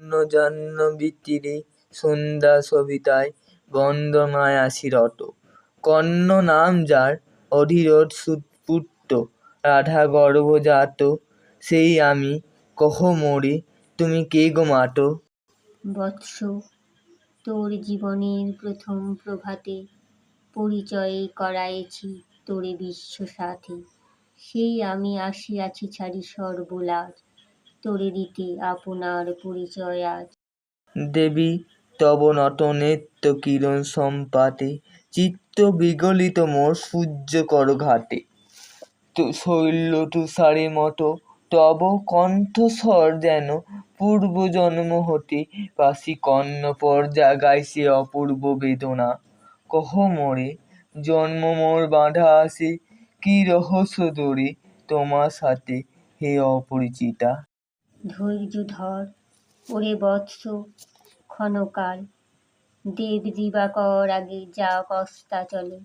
জন্য জাহ্নবী তীরে সন্ধ্যা সবিতায় বন্দনায় আসি রত কর্ণ নাম যার, অধীরথ সুপুত্র রাধা গর্ভজাত, সেই আমি কহ মোরে, তুমি কে গো মাতো? বৎস, তোর জীবনের প্রথম প্রভাতে পরিচয় করাইছি তোরে বিশ্ব সাথে। সেই আমি আসিয়াছি ছাড়ি সর্বলাজ। তোরে দিতে আপনার পরিচয় আজ। দেবী, তব নত নেত্র কিরণ সম্পাতে, চিত্ত বিগলিত মোর সূর্যকর ঘাটে। তো শৈল তুষারে মতো, তব কণ্ঠস্বর যেন পূর্ব জন্ম হতে পাশি কর্ণ পর্যা গাইছে অপূর্ব বেদনা। কহ মোরে, জন্ম মোর বাঁধা আছে, কি রহস্য দরে তোমার সাথে হে অপরিচিতা? ধৈর্য ধর ওরে বৎস ক্ষণকাল। দেব দিবাকর আগে যা কস্তা চলে।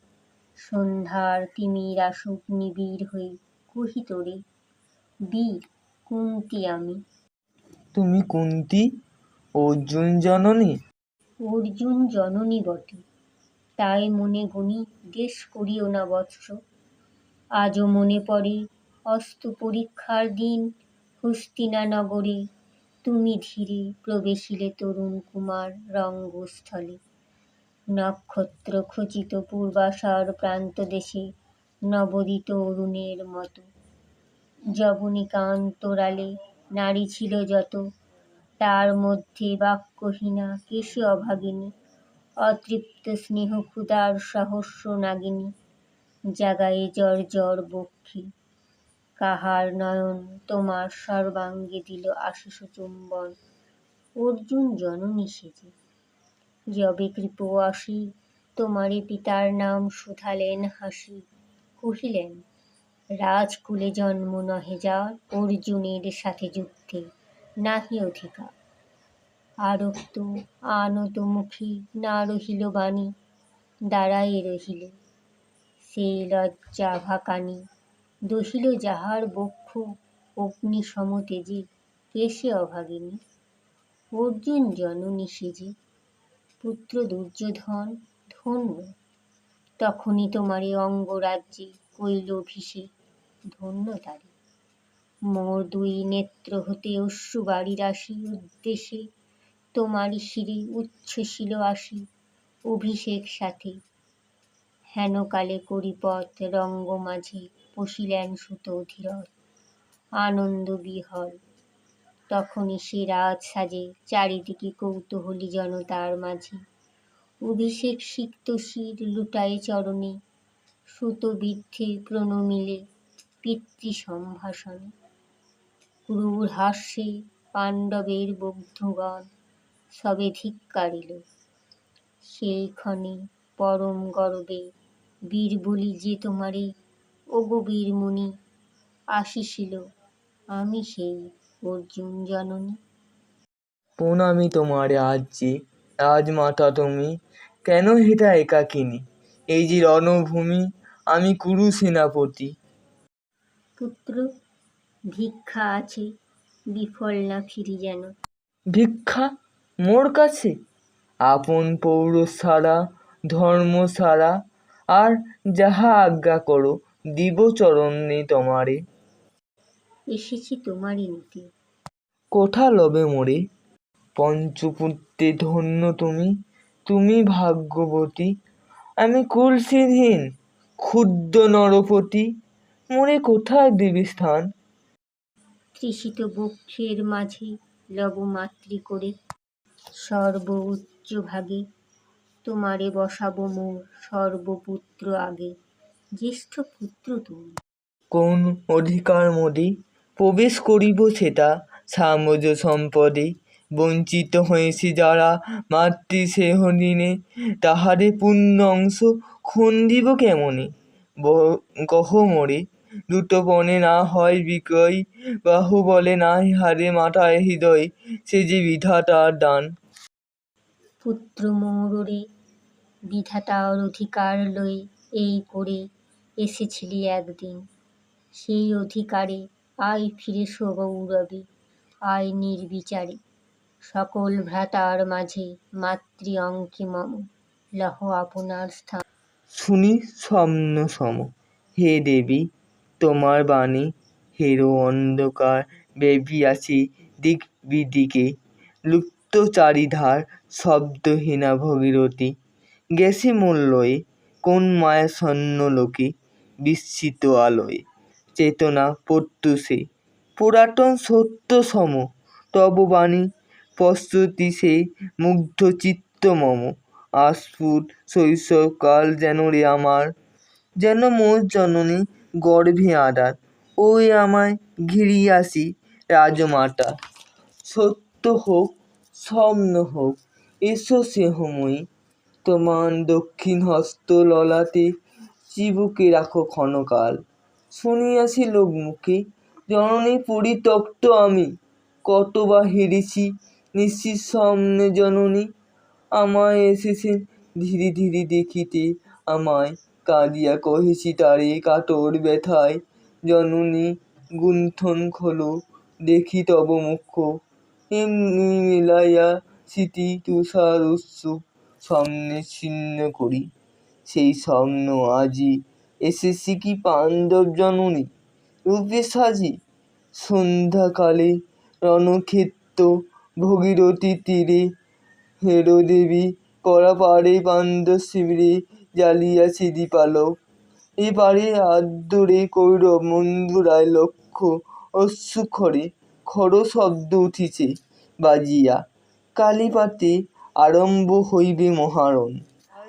সন্ধ্যার তিমির আসুক নিবিড় হয়ে কহি তোরে বীর কুন্তি আমি। তুমি কুন্তি অর্জুন জননী? অর্জুন জননী বটে তাই মনে গুনি দেশ করিও না বৎস। আজও মনে পড়ে অস্ত পরীক্ষার দিন হস্তিনা নগরে তুমি ধীরে প্রবেশিলে তরুণ কুমার রঙ্গস্থলে। নক্ষত্র খচিত পূর্বাশার প্রান্ত দেশে নবোদিত অরুণের মতো। যবনিকান্তরালে নারী ছিল যত। তার মধ্যে বাক্যহীনা কেশে অভাগিনী, অতৃপ্ত স্নেহ ক্ষুদার সহস্র নাগিনী, জাগায়ে জর জর বক্ষে। কাহার নয়ন তোমার সর্বাঙ্গে দিল আশিস চুম্বন। অর্জুন জননী সেজে। যবে কৃপ আসি, তোমারে পিতার নাম শুধালেন হাসি। কহিলেন, রাজকুলে জন্ম নহে যার অর্জুনের সাথে যুদ্ধে নাহি অধিকার আরক্ত, আনত মুখে না রহিল বাণী, দাঁড়ায়ে রহিল। সেই লজ্জা ভাকানি দহিল যাহার বক্ষ অগ্নি সমতেজে কেশে অভাগিনী? অর্জুন জননী সেজে, পুত্র দুর্যোধন ধন্য। তখনই তোমারে অঙ্গরাজ্যে কৈল অভিষেক, ধন্য তারে। মোর দুই নেত্র হতে অশ্রু বাড়ি রাশি উদ্দেশে তোমারই শিরে উচ্ছ্বসিল আসি অভিষেক সাথে। হেনকালে করিপথ রঙ্গ মাঝে পশিলেন সুত অধীরথ আনন্দ বিহল। তখনই সে রাজ সাজে, চারিদিকে কৌতূহলী জনতার মাঝে। অভিষেক সিক্ত শির লুটায়ে চরণে, সুত বৃদ্ধে প্রণমিলে পিতৃ সম্ভাষণে। ক্রূর হাস্যে পাণ্ডবের বৌদ্ধগণ সবে ধিক্কারিল। সেই ক্ষণে পরম গর্বে বীর বলি যে তোমারে ওগো বীরমণি আসিছিল আমি সেই অর্জুন জননী। প্রণামী তোমারে আজ যে রাজমাতা তুমি কেন হেটা একাকিনী? এই যে রণভূমি আমি কুরু সেনাপতি। পুত্র ভিক্ষা আছে বিফল না ফিরি যেন। ভিক্ষা? মোর কাছে? আপন পৌর সারা ধর্ম সারা আর যাহা আজ্ঞা করো দিব চরণে তোমারে। এসেছি তোমারই নিতে। কোঠা লবে মোরে? পঞ্চপুত্রে ধন্য তুমি তুমি ভাগ্যবতী। আমি কুলসিধীন ক্ষুদ্র নরপতি মোরে কোথায় দেবী স্থান? তৃষিত বক্ষের মাঝে লব মাতৃ করে সর্ব উচ্চ ভাগে তোমারে বসাবো মোর সর্বপুত্র আগে। জ্যেষ্ঠ পুত্র তুমি। কোন অধিকার মোদি? প্রবেশ করিব সেটা সামজ সম্পদে। বঞ্চিত হয়েছে যারা মাতৃস্নেহ দিনে তাহারে পূর্ণ অংশ খণ্ডিব কেমনে? ব- কহ মোরে দ্রুতপণে না হয় বিক্রয় বাহু বলে না হারে মাথায় হৃদয় সে যে বিধাতার দান। পুত্র মৌররে বিধাতার অধিকার লই এই করে এসেছিলি একদিন। সেই অধিকারে আয় ফিরে সগৌরবে আয় নির্বিচারে। সকল ভ্রাতার মাঝে মাতৃ অঙ্কে মম, লহ আপনার স্থান। শুনি স্বপ্ন সম, হে দেবী, তোমার বাণী হেরো অন্ধকার বেবিয়াছি দিক বিদিকে লুপ্ত চারিধার শব্দহীনা ভগীরথী, গেছে মূল্যয়ে কোন মায়া সন্ন লোকে? বিস্মিত আলোয়। চেতনা প্রত্যুষে। পুরাতন সত্য সম তব বাণী প্রস্তুতি সে মুগ্ধ চিত্ত মম আস্ফুট শৈশবকাল যেন রে আমার, যেন মোর জননী গর্ভে আদার ওই আমায় ঘিরিয়াছি রাজমাতা। সত্য হোক স্বপ্ন হোক, এসো সেহময়ী তোমার দক্ষিণ হস্ত ললাটে চিবুকে রাখো ক্ষণকাল। শুনিয়াছি লোকমুখে, জননী পরিত্যক্ত আমি। কত বা হেরেছি নিশ্চিত সামনে জননী। আমায় এসেছে ধীরে ধীরে দেখিতে আমায়। কাঁদিয়া কহেছি, তারে কাতর ব্যথায়। জননী গুন্থন খোলো, দেখি তব মুখ এমনি মেলাইয়া স্মৃতি তুষার উৎসুক স্বপ্নে ছিন্ন করি। সেই স্বপ্ন আজি এসেছি কি পাণ্ডব জননী? রূপে সাজি সন্ধ্যাকালে রণক্ষেত্র ভগীরথী তীরে হেরো দেবী পরাপারে পাণ্ডব শিবিরে জ্বালিয়াছে দীপালোক এপারে আদ্যরে কৌরব বন্ধুরায় লক্ষ্য অশ্রুক্ষরে খর শব্দ উঠিছে বাজিয়া। কালীপাতে আরম্ভ হইবে মহারণ।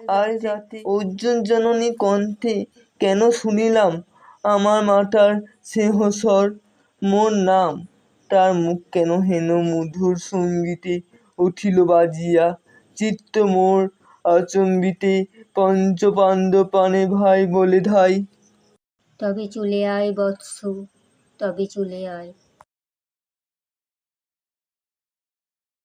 আর যাতে অর্জুন জননী কণ্ঠে কেন শুনিলাম? আমার মাতার স্নেহস্বর মোর নাম। তার মুখ কেন হেন মধুর সঙ্গীতে উঠিল বাজিয়া? চিত্ত মোর আচম্বিতে পঞ্চ পাণ্ডব প্রাণে ভাই বলে ধাই। তবে চলে আয় বৎস তবে চলে আয়।